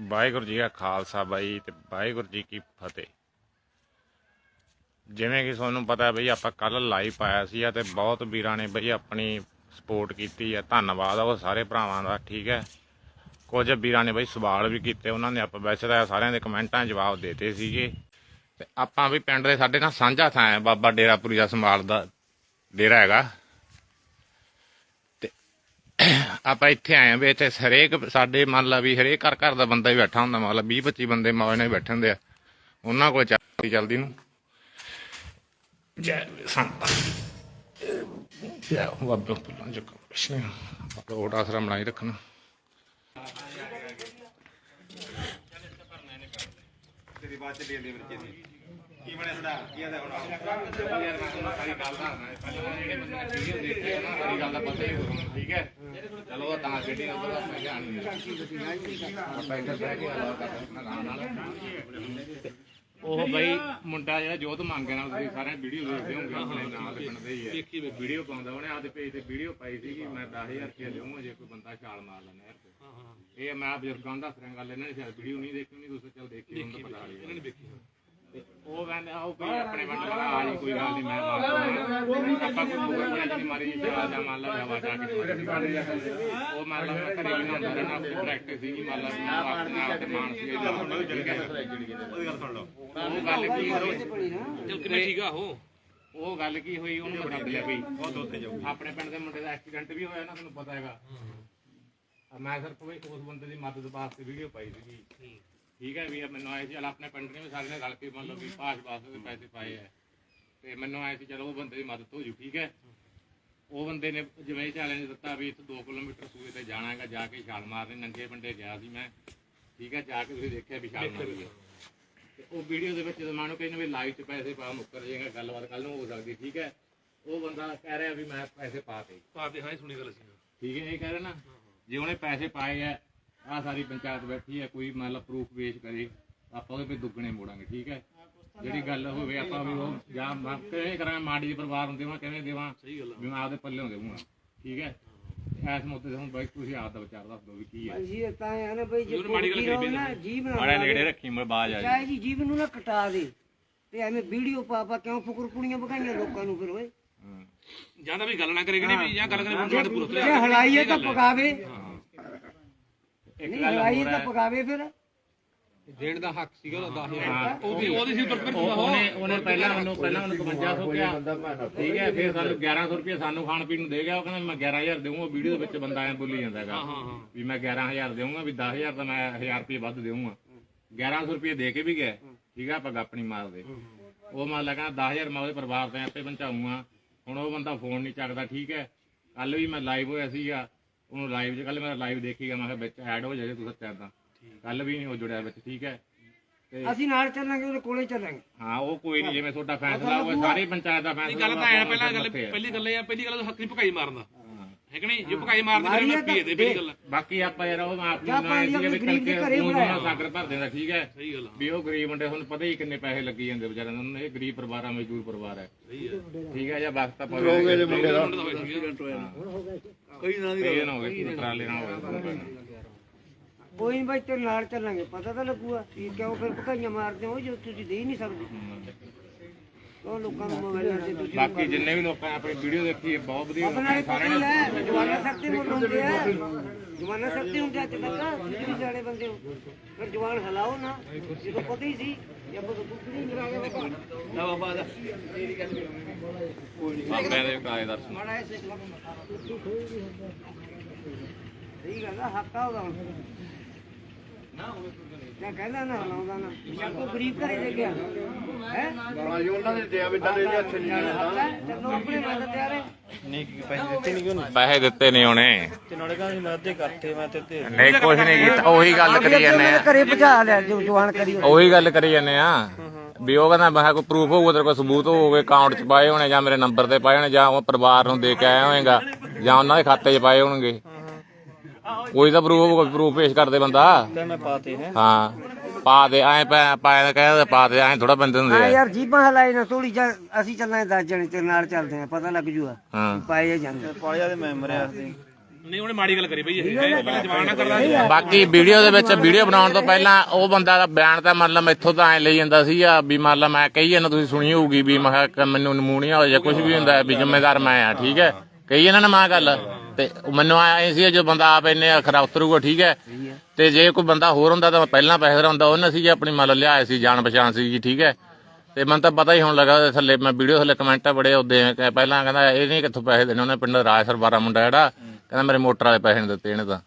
ਵਾਹਿਗੁਰੂ ਜੀ ਕਾ ਖਾਲਸਾ ਬਾਈ ਤੇ ਵਾਹਿਗੁਰੂ ਜੀ ਕੀ ਫਤਿਹ। ਜਿਵੇਂ ਕਿ ਤੁਹਾਨੂੰ ਪਤਾ ਬਈ ਆਪਾਂ ਕੱਲ ਲਾਈਵ ਪਾਇਆ ਸੀ ਤੇ ਬਹੁਤ ਵੀਰਾਂ ਨੇ ਬਈ ਆਪਣੀ ਸਪੋਰਟ ਕੀਤੀ ਹੈ ਧੰਨਵਾਦ ਉਹ ਸਾਰੇ ਭਰਾਵਾਂ ਦਾ, ਠੀਕ ਹੈ? ਕੁਝ ਵੀਰਾਂ ਨੇ ਬਈ ਸਵਾਲ ਵੀ ਕੀਤੇ, ਉਹਨਾਂ ਨੇ ਆਪਾਂ ਵੈਸੇ ਤਾਂ ਸਾਰਿਆਂ ਦੇ ਕਮੈਂਟਾਂ ਜਵਾਬ ਦਿੱਤੇ ਸੀਗੇ। ਤੇ ਆਪਾਂ ਵੀ ਪਿੰਡ ਦੇ ਸਾਡੇ ਨਾਲ ਸਾਂਝਾ ਥਾਂ ਹੈ, ਬਾਬਾ ਡੇਰਾਪੁਰੀ ਦਾ ਸੰਭਾਲ ਦਾ ਡੇਰਾ ਹੈਗਾ। ਆਪਾਂ ਇੱਥੇ ਆਏ ਆ ਵੀ ਇੱਥੇ ਹਰੇਕ ਸਾਡੇ ਮੰਨ ਲਾ ਵੀ ਹਰੇਕ ਘਰ ਘਰ ਦਾ ਬੰਦਾ ਹੀ ਬੈਠਾ ਹੁੰਦਾ ਮੰਨ ਲਾ 20 25 ਬੰਦੇ ਮੌਜ ਨਾਲ ਬੈਠੇ ਹੁੰਦੇ ਆ। ਉਹਨਾਂ ਕੋਲ ਚੱਲਦੀ ਚੱਲਦੀ ਨੂੰ। ਜੈ ਸੰਤਾ। ਜੈ ਬਾਬਾ ਪੁੱਲਾਂ ਜੋ ਕ੍ਰਿਸ਼ਨ ਰੋਡ ਆਸਰਾ ਬਣਾਈ ਰੱਖਣਾ। ਤੇਰੀ ਬਾਤ ਦੀ ਕੀ ਬਣਿਆ ਤੁਹਾਡਾ? ਕੀ ਆਦਾ ਹੁਣ ਸਾਰੀ ਗੱਲ ਦਾ ਸਾਰੀ ਗੱਲ ਦਾ ਪਤਾ ਹੀ ਹੋਊਗਾ। ਠੀਕ ਹੈ? ਚਲੋ ਉਹ ਤਾਂ ਗੱਡੀ ਨੰਬਰ ਦਾ ਮੈਂ ਜਾਣ ਨਹੀਂ ਬਈ ਮੁੰਡਾ ਜਿਹੜਾ ਜੋਤ ਮੰਗੇ ਨਾਲ ਤੁਸੀਂ ਸਾਰੇ ਵੀਡੀਓ ਦੇਖਦੇ ਹੋਗੇ ਆਪਣੇ ਨਾਲ ਪਿੰਡ ਦੇ ਹੀ ਹੈ ਵੀਡੀਓ ਪਾਉਂਦਾ ਉਹਨੇ ਆਪਦੇ ਪੇਜ ਤੇ ਵੀਡੀਓ ਪਾਈ ਸੀ ਕਿ ਮੈਂ 10000 ਰੁਪਏ ਲਿਆਉਂਗਾ ਜੇ ਕੋਈ ਬੰਦਾ ਛਾਲ ਮਾਰ ਲੈਣਾ ਤੇ। ਇਹ ਮੈਂ ਬਜ਼ੁਰਗਾਂ ਦਾ ਦੱਸ ਰਿਹਾ ਗੱਲ ਇਹਨਾਂ ਨੇ ਸ਼ਾਇਦ ਵੀਡੀਓ ਨਹੀਂ ਦੇਖੀ ਨਹੀਂ ਤੁਸੀਂ ਚੱਲ ਦੇਖੀ ਹੁੰਦਾ ਪਤਾ ਲੱਗ ਇਹਨਾਂ ਉਹ ਕੋਈ ਆਪਣੇ ਆ ਕੋਈ ਗੱਲ ਨਹੀਂ ਮੈਂ ਮਾਰ ਦੂੰਗਾ ਆਪਾਂ ਕੋਈ ਹੋਰ ਬਣਾ ਜਿਹੜੀ ਮਾਰੀ ਜੀ ਆ ਜਾ ਮੰਨ ਲਾ ਜਾਵਾ ਜਾ ਕੇ ਉਹ ਮੰਨ ਲਾ ਮੈਂ ਘਰੇ ਵੀ ਨਾ ਹੁੰਦਾ ਰਹਿਣਾ ਆਪਣੀ ਪ੍ਰੈਕਟਿਸ ਸੀ ਮੰਨ ਲਾ ਮੈਂ ਆਪਣੇ ਆਪ ਤੇ ਮਾਨਸ ਜੀ ਦਾ ਠੀਕ ਹੈ। ਉਹਦੀ ਗੱਲ ਸੁਣ ਲਓ। ਉਹ ਗੱਲ ਕੀ ਹੋਈ? ਚਲ ਕਿੰਨਾ ਠੀਕ ਆ ਉਹ? ਉਹ ਗੱਲ ਕੀ ਹੋਈ ਉਹਨੂੰ ਮੈਂ ਸੱਦ ਲਿਆ ਬਈ ਉਹ ਤੋਂ ਉੱਤੇ ਜਾਊਗੀ। ਆਪਣੇ ਪਿੰਡ ਦੇ ਮੁੰਡੇ ਦਾ ਐਕਸੀਡੈਂਟ ਵੀ ਹੋਇਆ ਨਾ ਤੁਹਾਨੂੰ ਪਤਾ ਹੈਗਾ। ਮੈਂ ਸਿਰਫ ਵੀ ਉਸ ਬੰਦੇ ਦੀ ਮਦਦ ਵਾਸਤੇ ਵੀਡੀਓ ਪਾਈ ਸੀਗੀ। ਠੀਕ ਹੈ ਵੀ ਇਹ ਮੈਨੂੰ ਆਏ ਸੀ ਚਲ ਆਪਣੇ ਪਿੰਡ ਨੇ ਵੀ ਸਾਰੇ ਨੇ ਰਲ ਕੇ ਮੰਨ ਲਓ ਵੀ ਪਾਸ ਵਾਸਤੇ ਦੇ ਪੈਸੇ ਪਾਏ ਆ। ਤੇ ਮੈਨੂੰ ਆਏ ਸੀ ਚਲੋ ਉਹ ਬੰਦੇ ਦੀ ਮਦਦ ਹੋ ਜੂ ਠੀਕ ਹੈ? ਉਹ ਬੰਦੇ ਨੇ ਜਿਵੇਂ ਚੈਲੰਜ ਦਿੱਤਾ ਵੀ ਇੱਥੇ 2 ਕਿਲੋਮੀਟਰ ਸੂਏ ਤੇ ਜਾਣਾ ਹੈਗਾ ਜਾ ਕੇ ਛਾਲ ਮਾਰਨੀ ਨੰਗੇ ਪਿੰਡੇ ਗਿਆ ਸੀ ਮੈਂ। ਠੀਕ ਹੈ ਜਾ ਕੇ ਤੁਸੀਂ ਦੇਖਿਆ ਵੀ ਛਾਲ ਮਾਰੀ ਹੈ। ਤੇ ਉਹ ਵੀਡੀਓ ਦੇ ਵਿੱਚ ਜਦੋਂ ਮਾਨੋ ਕਹਿੰਦੇ ਵੀ ਲਾਈਵ 'ਚ ਪੈਸੇ ਪਾ ਮੁੱਕਰ ਜਾਏਗਾ ਗੱਲਬਾਤ ਕੱਲ ਨੂੰ ਹੋ ਸਕਦੀ ਠੀਕ ਹੈ? ਉਹ ਬੰਦਾ ਕਹਿ ਰਿਹਾ ਵੀ ਮੈਂ ਪੈਸੇ ਪਾ ਤੇ। ਹਾਂ ਹੀ ਸੁਣੀ ਗੱਲ ਸੀ। ਠੀਕ ਹੈ ਇਹ ਕਹਿ ਰਿਹਾ ਨਾ ਜੇ ਉਹਨੇ ਪੈਸੇ ਪਾਏ ਆ ਆ ਸਾਰੀ ਪੰਚਾਇਤ ਬੈਠੀ ਹੈ ਕੋਈ ਮਤਲਬ ਪ੍ਰੂਫ ਪੇਸ਼ ਕਰੇ ਆਪਾਂ ਉਹਦੇ ਵੀ ਦੁੱਗਣੇ ਮੋੜਾਂਗੇ ਠੀਕ ਹੈ? ਜਿਹੜੀ ਗੱਲ ਹੋਵੇ ਆਪਾਂ ਵੀ ਉਹ ਜਾਂ ਮੈਂ ਕਿਵੇਂ ਕਰਾਂ ਮਾੜੀ ਜਿਹੀ ਪਰਿਵਾਰ ਨੂੰ ਦੇਵਾਂ ਕਿਵੇਂ ਦੇਵਾਂ ਸਹੀ ਗੱਲ ਵੀ ਮੈਂ ਆਪਦੇ ਪੱਲੇ ਦੇਵਾਂ ਠੀਕ ਹੈ? ਐਸ ਮੁੱਦੇ ਤੇ ਹੁਣ ਬਾਈ ਤੁਸੀਂ ਆਪ ਦਾ ਵਿਚਾਰ ਦੱਸ ਦਿਓ ਵੀ ਕੀ ਹੈ। ਅਸੀਂ ਤਾਂ ਆ ਨਾ ਬਈ ਜੇ ਮਾੜੀ ਗੱਲ ਕਹੀ ਨਾ ਜੀਵ ਨਾ ਮਾੜਾ ਨੇੜੇ ਰੱਖੀ ਮੈਂ ਬਾਜ ਆ ਚਾਹੇ ਜੀ ਜੀਵ ਨੂੰ ਨਾ ਕਟਾ ਦੇ ਤੇ ਐਵੇਂ ਵੀਡੀਓ ਪਾ ਪਾ ਕਿਉਂ ਫੁਕਰ ਕੁੜੀਆਂ ਬਗਾਈਆਂ ਲੋਕਾਂ ਨੂੰ ਫਿਰ ਓਏ? ਜਾਂ ਤਾਂ ਵੀ ਗੱਲ ਨਾ ਕਰੇ ਕਿ ਨਹੀਂ ਵੀ ਜਾਂ ਗੱਲ ਕਰੇ ਸਾਡੇ ਪੂਰਾ ਜੇ ਹਲਾਈਏ ਤਾਂ ਪਕਾਵੇ। ਨਹੀਂ ਹੋਰ ਤਾਂ ਪਕਾਵੇ ਫਿਰ। ਦੇਣ ਦਾ ਹੱਕ ਸੀਗਾ ਉਹਦਾ 10000 ਹਾਂ। ਉਹਦੀ ਉਹਦੀ ਸੀ ਪਰ ਉਹ- ਉਹਨੇ ਉਹਨੇ ਪਹਿਲਾਂ ਮੈਨੂੰ ਪਹਿਲਾਂ ਉਹਨੂੰ 5500 ਕਿਹਾ। ਠੀਕ ਹੈ ਫਿਰ ਸਾਨੂੰ 1100 ਰੁਪਏ ਸਾਨੂੰ ਖਾਣ ਪੀਣ ਨੂੰ ਦੇ ਗਿਆ। ਉਹ ਕਹਿੰਦਾ ਮੈਂ 11000 ਦੇਵਾਂਗਾ ਵੀਡੀਓ ਦੇ ਵਿੱਚ ਬੰਦਾ ਐ ਬੋਲੀ ਜਾਂਦਾ ਹੈਗਾ। ਵੀ ਮੈਂ 11000 ਦੇਵਾਂਗਾ ਵੀ 10000 ਦਾ ਮੈਂ 1000 ਰੁਪਏ ਵੱਧ ਦੇਵਾਂਗਾ 1100 ਰੁਪਏ ਦੇ ਕੇ ਵੀ ਗਿਆ ਠੀਕ ਹੈ ਆਪਾਂ ਗੱਪ ਨਹੀਂ ਮਾਰਦੇ। ਉਹ ਮੰਨ ਲਾ ਕਹਿੰਦਾ 10000 ਮੈਂ ਉਹਦੇ ਪਰਿਵਾਰ ਤੇ ਆਪੇ ਪਹੁੰਚਾਊਂਗਾ। ਹੁਣ ਉਹ ਬੰਦਾ ਫੋਨ ਨਹੀਂ ਚੱਕਦਾ ਠੀਕ ਹੈ। ਕੱਲ ਵੀ ਮੈਂ ਲਾਈਵ ਹੋਇਆ ਸੀਗਾ। ਉਹਨੂੰ ਲਾਈਵ 'ਚ ਕੱਲ ਮੇਰਾ ਲਾਈਵ ਦੇਖੀਗਾ ਮੈਂ ਕਿਹਾ ਵਿੱਚ ਐਡ ਹੋ ਜਾਏ ਤੂੰ ਸੱਚਾ ਤਾਂ। ਕੱਲ ਵੀ ਨਹੀਂ ਉਹ ਜੁੜਿਆ ਵਿੱਚ ਠੀਕ ਹੈ? ਅਸੀਂ ਨਾਲ ਚੱਲਾਂਗੇ ਉਹਦੇ ਕੋਲੇ ਚੱਲਾਂਗੇ। ਹਾਂ ਉਹ ਕੋਈ ਨਹੀਂ ਜਿਵੇਂ ਤੁਹਾਡਾ ਫੈਸਲਾ ਹੋਵੇ ਸਾਰੀ ਪੰਚਾਇਤ ਦਾ ਨਹੀਂ ਫੈਸਲਾ ਗੱਲ ਤਾਂ ਐ ਪਹਿਲਾਂ ਗੱਲ ਪਹਿਲੀ ਗੱਲ ਇਹ ਆ ਪਹਿਲੀ ਗੱਲ ਤਾਂ ਹੱਥ ਨਹੀਂ ਭਕਾਈ ਮਾਰਦਾ ਹੈ ਕਿ ਨਹੀਂ? ਜੇ ਭਕਾਈ ਮਾਰਦੇ ਫਿਰ ਮੈਂ ਪੀਏ ਦੇ ਪਹਿਲੀ ਗੱਲ। ਬਾਕੀ ਆਪਾਂ ਯਾਰ ਉਹ ਜਾਂ ਨੂੰ ਆਪਾਂ ਨਾ ਗਰੀਬ ਦੇ ਘਰੇ ਬਣਾਇਆ। ਸਾਗਰ ਭਰ ਦਿੰਦਾ ਠੀਕ ਹੈ? ਸਹੀ ਗੱਲ ਵੀ ਉਹ ਗਰੀਬ ਮੁੰਡੇ ਤੁਹਾਨੂੰ ਪਤਾ ਹੀ ਕਿੰਨੇ ਪੈਸੇ ਲੱਗੀ ਜਾਂਦੇ ਵਿਚਾਰਿਆਂ ਨੂੰ। ਇਹ ਗਰੀਬ ਪਰਿਵਾਰ ਆ ਮਜ਼ਦੂਰ ਪਰਿਵਾਰ ਹੈ ਠੀਕ ਹੈ ਜਾਂ ਵਕਤ ਆਪਾਂ ਰੋਗੇ ਮੁੰਡੇ ਦਾ। ਮੁੰਡੇ ਦਾ। ਕਈ ਨਾ ਦੀ ਨਾ ਹੋਵੇ ਕਿ ਟਰਾਲੇ ਨਾ ਹੋਵੇ ਕੋਈ ਨਹੀਂ ਬਾਈ ਤੇਰੇ ਨਾਲ ਚੱਲਾਂਗੇ। ਪਤਾ ਤਾਂ ਲੱਗੂਗਾ। ਵੀ ਕਿਉਂ ਫਿਰ ਭਕਾਈਆਂ ਮਾਰਦੇ ਹੋ ਜੋ ਤੁਸੀਂ ਦੇ ਹੀ ਨਹੀਂ ਸਕਦੇ। ਉਹ ਲੋਕਾਂ ਨੂੰ ਮੋਬਾਈਲਾਂ ਤੇ ਤੁਸੀਂ ਬਾਕੀ ਜਿੰਨੇ ਵੀ ਲੋਕਾਂ ਨੇ ਆਪਣੀ ਵੀਡੀਓ ਦੇਖੀ ਹੈ, ਬਹੁਤ ਵਧੀਆ ਇਹ ਹੀ ਹੈ ਜਵਾਨਾ ਸ਼ਕਤੀ ਮੁੱਲ ਹੁੰਦੇ ਆ ਜਵਾਨਾ ਸ਼ਕਤੀ ਹੁੰਦੇ ਅੱਜ ਤੱਕ ਤੁਸੀਂ ਵੀ ਸਿਆਣੇ ਬੰਦੇ ਹੋ। ਫਿਰ ਜਵਾਨ ਹਲਾਓ ਨਾ ਜਦੋਂ ਪਤਾ ਹੀ ਸੀ ਜੇ ਆਪਾਂ ਕੁਝ ਨਹੀਂ ਕਰਾ ਕੇ ਦੇਖੋ ਨਾ ਬਾਬਾ ਦਾ। ਬਾਬਿਆਂ ਦੇ ਕਾਇ ਦਰਸ਼ਨ। ਮਾੜਾ ਐਸੇ ਸਹੀ ਗੱਲ ਆ ਹੱਕ ਉਹਦਾ ਹੁਣ। ਮੈਂ ਕਹਿੰਦਾ ਨਾ ਹਲਾਉਂਦਾ ਨਾ। ਜਾਂ ਕੋਈ ਗਰੀਬ ਘਰੇ ਦੇ ਗਿਆ ਹੈ? ਗਾਲਾਂ ਜੀ ਉਹਨਾਂ ਦੇ ਦਿਆ ਵੀ ਡਲੇ ਦੇ ਹੱਥ ਨਹੀਂ ਚਲੋ ਆਪਣੇ ਮਦਦ ਤਿਆਰ ਹੈ। ਨਹੀਂ ਪੈਸੇ ਦਿੱਤੇ ਨਹੀਂ ਕਿਉਂ ਪੈਸੇ ਦਿੱਤੇ ਨਹੀਂ ਉਹਨੇ। ਤੇ ਨਾਲੇ ਕਹਿੰਦੇ ਮੈਂ ਅੱਧੇ ਕਰਤੇ ਮੈਂ ਤੇ ਤੇ ਨਹੀਂ ਕੁਝ ਨਹੀਂ ਕੀਤਾ ਉਹੀ ਗੱਲ ਕਰੀ ਜਾਂਦੇ ਆ। ਘਰੇ ਪਹੁੰਚਾ ਲਿਆ ਜੋ ਜਵਾਨ ਕਰੀ ਉਹੀ ਗੱਲ ਕਰੀ ਜਾਂਦੇ ਆ। ਵੀ ਉਹ ਕਹਿੰਦਾ ਮੈਂ ਕਿਹਾ ਕੋਈ ਪ੍ਰੂਫ ਹੋਊਗਾ ਤੇਰੇ ਕੋਲ ਸਬੂਤ ਹੋਊਗੇ ਅਕਾਊਂਟ 'ਚ ਪਾਏ ਹੋਣੇ ਜਾਂ ਮੇਰੇ ਨੰਬਰ ਤੇ ਪਾਏ ਹੋਣੇ ਜਾਂ ਉਹ ਪਰਿਵਾਰ ਨੂੰ ਦੇ ਕੇ ਆਇਆ ਹੋਏਗਾ ਜਾਂ ਉਹਨਾਂ ਦੇ ਖਾਤੇ 'ਚ ਪਾਏ ਹੋਣਗੇ। ਕੋਈ ਤਾਂ ਪ੍ਰੂਫ ਪ੍ਰੂਫ ਪੇਸ਼ ਕਰਦੇ ਬੰਦਾ। ਤੇ ਮੈਂ ਪਾਤੇ ਹੈ। ਹਾਂ ਪਾ ਦੇ ਐ ਪਾਇਆ ਕਹਿੰਦਾ ਪਾ ਦੇ ਐ ਥੋੜਾ ਬੰਦੇ ਹੁੰਦੇ ਆ। ਯਾਰ ਜੀਬਾਂ ਹਲਾਈ ਨਾ ਥੋੜੀ ਜਾਂ ਅਸੀਂ ਚੱਲਾਂਗੇ 10 ਜਣੇ ਤੇਰੇ ਨਾਲ ਚੱਲਦੇ ਆ ਪਤਾ ਲੱਗ ਜੂਗਾ। ਹਾਂ। ਪਾਏ ਜਾਂਦੇ। ਪਾਲਿਆ ਦੇ ਮੈਂਬਰ ਆ ਅਸੀਂ ਨਹੀਂ ਉਹਨੇ ਮਾੜੀ ਗੱਲ ਕਰੀ ਬਈ ਇਹ। ਪਹਿਲਾਂ ਜਵਾਨ ਨਾ ਕਰਦਾ ਬਾਕੀ ਵੀਡੀਓ ਦੇ ਵਿੱਚ ਵੀਡੀਓ ਬਣਾਉਣ ਤੋਂ ਪਹਿਲਾਂ ਉਹ ਬੰਦਾ ਦਾ ਬਿਆਨ ਤਾਂ ਮੰਨ ਲਾ ਮੈਥੋਂ ਤਾਂ ਐ ਲਈ ਜਾਂਦਾ ਸੀ ਆ ਵੀ ਮੰਨ ਲਾ ਮੈਂ ਕਹੀ ਜਾਂਦਾ ਤੁਸੀਂ ਸੁਣੀ ਹੋਊਗੀ ਵੀ ਮੈਂ ਮੈਨੂੰ ਨਮੂਨੀਆ ਹੋ ਜਾਂ ਕੁਝ ਵੀ ਹੁੰਦਾ ਵੀ ਜ਼ਿੰਮੇਦਾਰ ਮੈਂ ਆ ਠੀਕ ਹੈ? ਕਹੀ ਇਹਨਾਂ ਨੇ ਮਾਂ ਗੱਲ? ਤੇ ਮੈਨੂੰ ਆਏ ਸੀ ਜੋ ਬੰਦਾ ਆਪ ਇੰਨੇ ਖਰਾ ਉਤਰੂਗਾ ਠੀਕ ਹੈ? ਤੇ ਜੇ ਕੋਈ ਬੰਦਾ ਹੋਰ ਹੁੰਦਾ ਤਾਂ ਪਹਿਲਾਂ ਪੈਸੇ ਹੁੰਦਾ ਉਹਨਾਂ ਸੀ ਜੀ ਆਪਣੀ ਮੰਨ ਲਾ ਲਿਆਏ ਸੀ ਜਾਣ ਪਛਾਣ ਸੀ ਜੀ ਠੀਕ ਹੈ? ਤੇ ਮੈਨੂੰ ਤਾਂ ਪਤਾ ਹੀ ਹੁਣ ਲੱਗਾ ਉਹਦੇ ਥੱਲੇ ਮੈਂ ਵੀਡੀਓ ਥੱਲੇ ਕਮੈਂਟ ਬੜੇ ਉਹਦੇ ਪਹਿਲਾਂ ਕਹਿੰਦਾ ਇਹ ਨਹੀਂ ਕਿੱਥੋਂ ਪੈਸੇ ਦੇਣੇ ਉਹਨੇ ਪਿੰਡ ਰਾਜ ਸਰਬਾਰਾ ਮੁੰਡਾ ਜਿਹੜਾ ਕਹਿੰਦਾ ਮੇਰੇ ਮੋਟਰ ਵਾਲੇ ਪੈਸੇ ਨਹੀਂ ਦਿੱਤੇ ਇਹਨੇ ਤਾਂ।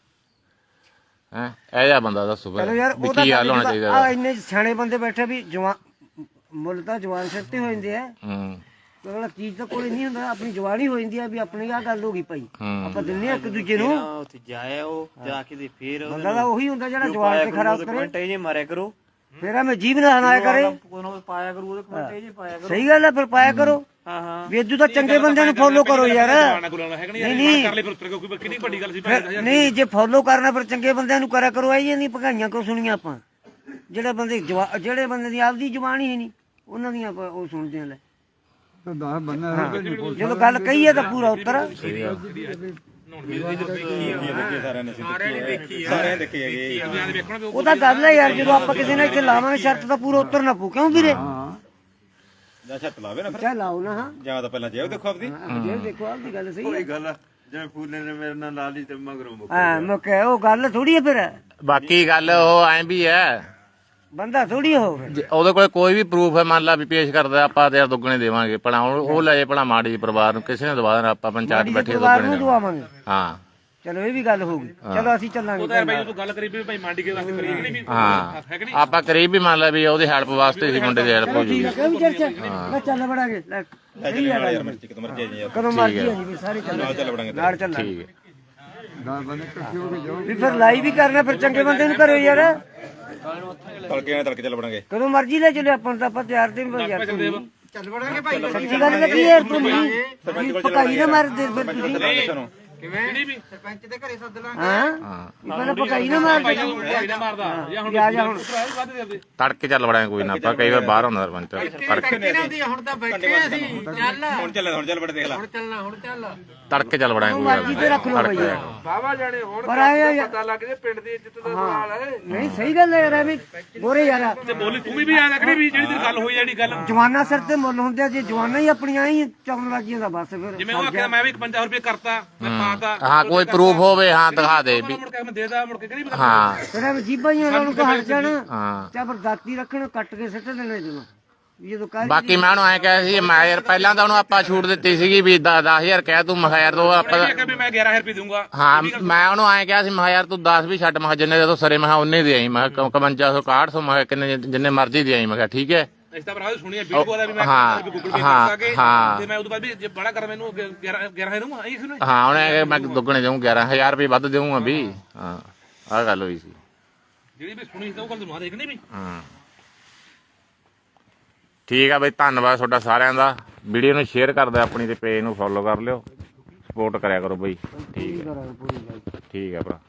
ਹੈ? ਇਹ ਜਿਹਾ ਬੰਦਾ ਦੱਸੋ ਚਲੋ ਯਾਰ ਵੀ ਕੀ ਹਾਲ ਹੋਣਾ ਆ ਚਾਹੀਦਾ ਇੰਨੇ ਸਿਆਣੇ ਬੰਦੇ ਬੈਠੇ ਵੀ ਜਵਾਨ ਮੁੱਲ ਤਾਂ ਜਵਾਨ ਸਿਰ ਤੇ ਹੋ ਜਾਂਦੇ ਆ। ਹੂੰ। ਅਗਲਾ ਚੀਜ਼ ਤਾਂ ਕੋਲੇ ਨਹੀਂ ਹੁੰਦਾ ਆਪਣੀ ਜਵਾਨੀ ਹੋ ਜਾਂਦੀ ਆ ਵੀ ਆਪਣੀ ਆ ਗੱਲ ਹੋ ਗਈ ਭਾਈ। ਆਪਾਂ ਦਿੰਨੇ ਆ ਇੱਕ ਦੂਜੇ ਨੂੰ। ਉੱਥੇ ਜਾਇਆ ਉਹ ਜਾ ਕੇ ਤੇ ਫੇਰ ਬੰਦਾ ਤਾਂ ਉਹੀ ਹੁੰਦਾ ਜਿਹੜਾ ਜਵਾਨ ਤੇ ਖਰਾਬ ਕਰੇ। ਕਮੈਂਟ ਇਹ ਜੇ ਮਾਰਿਆ ਕਰੋ। ਫੇਰ ਆ ਮੈਂ ਜੀਵ ਨਾ ਨਾ ਕਰੇ। ਕੋਈ ਨਾ ਕੋਈ ਪਾਇਆ ਕਰੂ ਉਹਦੇ ਕਮੈਂਟ ਇਹ ਜੇ ਪਾਇਆ ਕਰੋ। ਸਹੀ ਗੱਲ ਹੈ ਫਿਰ ਪਾਇਆ ਕਰੋ। ਹਾਂ ਹਾਂ। ਵੀ ਇਦੋਂ ਤਾਂ ਚੰਗੇ ਬੰਦਿਆਂ ਨੂੰ ਫੋਲੋ ਕਰੋ ਯਾਰ। ਨਹੀਂ ਨਹੀਂ, ਨਹੀਂ। ਕਰ ਲਈ ਫਿਰ ਉੱਤਰ ਕੋਈ ਕਿੰਨੀ ਵੱਡੀ ਗੱਲ ਸੀ ਫਿਰ ਨਹੀਂ ਜੇ ਫੋਲੋ ਕਰਨਾ ਫਿਰ ਚੰਗੇ ਬੰਦਿਆਂ ਨੂੰ ਕਰਿਆ ਕਰੋ ਆਈ ਨਹੀਂ ਭਗਾਈਆਂ ਕੋ ਸੁਣੀਆਂ ਆਪਾਂ? ਜਿਹੜੇ ਬੰਦੇ ਜਿਹੜੇ ਬੰਦੇ ਦੀ ਆਪਦੀ ਜ਼ੁਬਾਨ ਹੀ ਨਹੀਂ ਉਹਨਾਂ ਦੀਆਂ ਉਹ ਸੁਣਦੇ ਆ ਲੈ। ਜਦੋਂ ਗੱਲ ਕਹੀ ਹੈ ਤਾਂ ਪੂਰਾ ਉੱਤਰ। ਸਾਰਿਆਂ ਨੇ ਦੇਖੀ ਸਾਰਿਆਂ ਨੇ ਦੇਖੀ ਹੈਗੀ ਬਿਆਨ ਵੇਖਣਾ ਵੀ ਉਹ ਤਾਂ ਗੱਲ ਹੈ ਯਾਰ ਜਦੋਂ ਆਪਾਂ ਕਿਸੇ ਨਾਲ ਇੱਥੇ ਲਾਵਾਂਗੇ ਸ਼ਰਤ ਤਾਂ ਪੂਰਾ ਉੱਤਰ ਨਾ ਪੂ ਕਿਉਂ ਵੀਰੇ? ਜਾਂ ਛੱਤ ਲਾਵੇ ਨਾ ਫਿਰ। ਚੱਲ ਲਾਓ ਨਾ ਹਾਂ। ਜਾਂ ਤਾਂ ਪਹਿਲਾਂ ਜੇਬ ਦੇਖੋ ਆਪਦੀ। ਜੇ ਦੇਖੋ ਆਪਦੀ ਗੱਲ ਸਹੀ ਹੈ। ਗੱਲ ਜਿਵੇਂ ਫੂਲੇ ਨੇ ਮੇਰੇ ਨਾਲ ਲਾ ਲਈ ਤੇ ਮਗਰੋਂ ਹਾਂ ਮੈਂ ਕਹੇ ਉਹ ਗੱਲ ਥੋੜੀ ਹੈ ਫਿਰ। ਬਾਕੀ ਗੱਲ ਉਹ ਐਂ ਵੀ ਹੈ ਬੰਦਾ ਥੋੜੀ ਹੋ ਫਿਰ। ਜੇ ਉਹਦੇ ਕੋਲ ਕੋਈ ਵੀ ਪ੍ਰੂਫ ਹੈ ਮੰਨ ਲਾ ਵੀ ਪੇਸ਼ ਕਰਦਾ ਆਪਾਂ ਤੇ ਯਾਰ ਦੁੱਗਣੇ ਦੇਵਾਂਗੇ। ਭਲਾ ਉਹ ਉਹ ਲੈ ਜੇ ਭਲਾ ਮਾੜੀ ਪਰਿਵਾਰ ਨੂੰ ਕਿਸੇ ਨੇ ਦਵਾ ਦੇਣਾ ਆਪਾਂ ਪੰਚਾਇਤ ਬੈਠੇ ਪਰਿਵਾਰ ਦੁੱਗਣੇ ਨੂੰ ਦੇਵਾਂਗੇ। ਦਵਾਵਾਂਗੇ। ਹਾਂ। ਚਲੋ ਇਹ ਵੀ ਗੱਲ ਹੋ ਗਈ। ਚਲੋ ਅਸੀਂ ਚੱਲਾਂਗੇ। ਉਹ ਤਾਂ ਯਾਰ ਗੱਲ ਕਰੀ ਵੀ ਭਾਈ ਮੰਡੀ ਕੇ ਵਾਸਤੇ ਕਰੀ ਨਹੀਂ ਵੀ ਹਾਂ। ਹੈ ਕਿ ਨਹੀਂ? ਆਪਾਂ ਕਰੀਬ ਵੀ ਮੰਨ ਲਾ ਵੀ ਉਹਦੀ ਹੈਲਪ ਵਾਸਤੇ ਸੀ ਮੁੰਡੇ ਦੀ ਹੈਲਪ ਹੋ ਜੂਗੀ ਕਿਉਂ ਵੀ ਚੱਲ ਮੈਂ ਚੱਲ ਬੜਾਂਗੇ ਲੈ ਲੈ ਚੱਲੇ ਨਾਲ ਯਾਰ ਮਰਜ਼ੀ ਕਿਤੇ ਮਰਜ਼ੀ ਜੀ ਕਦੋਂ ਮਰਜ਼ੀ ਆ ਜੀ ਵੀ ਸਾਰੇ ਚੱਲ ਨਾਲ ਚੱਲ ਵੜਾਂਗੇ ਨਾਲ ਚੱਲਾਂ ਠੀਕ ਹੈ। ਵੀ ਫਿਰ ਲਾਈ ਵੀ ਕਰਨਾ ਫਿਰ ਚੰਗੇ ਬੰਦੇ ਨੂੰ ਘਰੇ ਯਾਰ। ਤੜਕੇ ਨਾਲ ਤੜਕੇ ਚੱਲ ਵੜਾਂਗੇ ਕਦੋਂ ਮਰਜ਼ੀ ਲੈ ਚਲੇ ਆਪਾਂ ਨੂੰ ਤਾਂ ਆਪਾਂ ਤਿਆਰ ਤੇ ਵੀ ਯਾਰ ਚੱਲ ਵੜਾਂਗੇ ਭਾਈ ਸੱਚੀ ਗੱਲ ਕੀ ਯਾਰ ਤੂੰ ਨਹੀਂ ਪਕਾਈ ਨਾ ਮਾਰ ਦੇ ਫਿਰ ਤੁਸੀਂ ਸਾਨੂੰ ਨਹੀਂ ਵੀ ਹਾਂ? ਇਹ ਪਹਿਲਾਂ ਪਕਾਈ ਨਾ ਮਾਰ ਦੇ ਭਾਈ ਨਾ ਮਾਰਦਾ। ਜਾਂ ਹੁਣ ਜਾ ਜਾ ਹੁਣ। ਵੱਧ ਦੇ ਦੇ। ਤੜਕੇ ਚੱਲ ਵੜਾਂਗੇ ਕੋਈ ਨਾ ਆਪਾਂ ਕਈ ਵਾਰ ਬਾਹਰ ਹੁੰਦਾ ਸਰਪੰਚ। ਤੜਕੇ ਹੁਣ ਚੱਲ। ਹੁਣ ਚੱਲ ਬੜੇ ਦੇਖ ਲੈ। ਤੜਕੇ ਚੱਲ ਵੜਾਂਗੇ ਕੋਈ ਮਰਜ਼ੀ ਤੇ ਰੱਖ ਲਓ ਭਾਈ। ਯਾਰ ਬਾਬਾ ਜਾਣੇ ਹੁਣ ਪਰ ਆਇਆ ਪਤਾ ਲੱਗ ਜੇ ਪਿੰਡ ਦੀ ਇੱਜ਼ਤ ਦਾ ਸਵਾਲ ਹੈ। ਨਹੀਂ ਸਹੀ ਗੱਲ ਹੈ ਯਾਰ ਇਹ ਵੀ ਗੋਰੇ ਯਾਰ। ਤੇ ਬੋਲੀ ਤੂੰ ਵੀ ਵੀ ਆ ਲੱਗਣੀ ਵੀ ਜਿਹੜੀ ਤੇਰੀ ਗੱਲ ਹੋਈ ਜਿਹੜੀ ਗੱਲ ਜਵਾਨਾ ਸਿਰ ਤੇ ਮੁੱਲ ਹੁੰਦੇ ਜੇ ਜਵਾਨਾ ਹੀ ਆਪਣੀਆਂ ਹੀ ਚੌਣ ਲੱਗੀਆਂ ਦਾ ਬਸ ਫਿਰ। ਜਿਵੇਂ ਉਹ ਆਖਿਆ ਮੈਂ ਵੀ 50 ਰੁਪਏ ਕਰਤਾ ਮੈਂ ਹਾਂ। ਕੋਈ ਪ੍ਰੂਫ ਹੋਵੇ ਹਾਂ ਦਿਖਾ ਦੇ ਵੀ। ਮੁੜ ਕੇ ਮੈਂ ਦੇਦਾ ਮੁੜ ਕੇ ਕਰੀ ਵੀ ਹਾਂ। ਫਿਰ ਜੀਬਾਂ ਹੀ ਉਹਨਾਂ ਨੂੰ ਹਟ ਜਾਣਾ ਹਾਂ। ਚਾਹ ਦਾਤੀ ਰੱਖਣ ਕੱਟ ਕੇ ਸਿੱਟ ਦੇਣੇ ਜਦੋਂ। ਵੀ ਜਦੋਂ ਕੱਲ ਬਾਕੀ ਮੈਂ ਉਹਨੂੰ ਐ ਕਿਹਾ ਸੀ ਮੈਂ ਯਾਰ ਪਹਿਲਾਂ ਤਾਂ ਉਹਨੂੰ ਆਪਾਂ ਛੂਟ ਦਿੱਤੀ ਸੀਗੀ ਵੀ 10000 ਕਹਿ ਤੂੰ ਮੈਂ ਕਿਹਾ ਯਾਰ ਦੋ ਆਪਾਂ ਵੀ ਮੈਂ 11000 ਰੁਪਏ ਦੂੰਗਾ ਹਾਂ ਮੈਂ ਉਹਨੂੰ ਐਂ ਕਿਹਾ ਸੀ ਮੈਂ ਕਿਹਾ ਯਾਰ ਤੂੰ 10 ਵੀ ਛੱਡ ਮੈਂ ਕਿਹਾ ਜਿੰਨੇ ਜਦੋਂ ਸਰੇ ਮੈਂ ਕਿਹਾ ਉਨੇ ਦੇ ਆਈ ਮੈਂ ਕਿਹਾ 5500 6100 ਮੈਂ ਕਿਹਾ ਕਿੰਨੇ ਜਿੰਨੇ ਮਰਜ਼ੀ ਦੇ ਆਈ ਮੈਂ ਕਿਹਾ ਠੀਕ ਹੈ। ਇਸ ਤਾਂ ਭਰਾ ਸੁਣੀ ਵੀਡੀਓ ਦਾ ਵੀ ਮੈਂ ਹਾਂ, ਗੂਗਲ ਪੇ ਹਾਂ, ਕਰ ਕੇ ਹਾਂ। ਤੇ ਮੈਂ ਉਦੋਂ ਬਾਅਦ ਵੀ ਜੇ ਬੜਾ ਕਰ ਮੈਨੂੰ 11 11000 ਦੂੰਗਾ ਇਹ ਸੁਣੇ ਹਾਂ ਉਹਨੇ ਮੈਂ ਦੁੱਗਣੇ ਦੇਉਂ 11000 ਰੁਪਏ ਵੱਧ ਦੇਊਂਗਾ ਵੀ। ਹਾਂ। ਆਹ ਗੱਲ ਹੋਈ ਸੀ। ਜਿਹੜੀ ਵੀ ਸੁਣੀ ਸੀ ਉਹ ਗੱਲ ਤੁਹਾਨੂੰ ਦੇਖਣੀ ਵੀ। ਹਾਂ। ਠੀਕ ਆ ਬਈ ਧੰਨਵਾਦ ਤੁਹਾਡਾ ਸਾਰਿਆਂ ਦਾ। ਵੀਡੀਓ ਨੂੰ ਸ਼ੇਅਰ ਕਰ ਦਿਓ ਆਪਣੀ ਤੇ ਪੇਜ ਨੂੰ ਫੋਲੋ ਕਰ ਲਿਓ। ਸਪੋਰਟ ਕਰਿਆ ਕਰੋ ਬਈ। ਠੀਕ ਹੈ ਠੀਕ ਹੈ ਭਰਾ।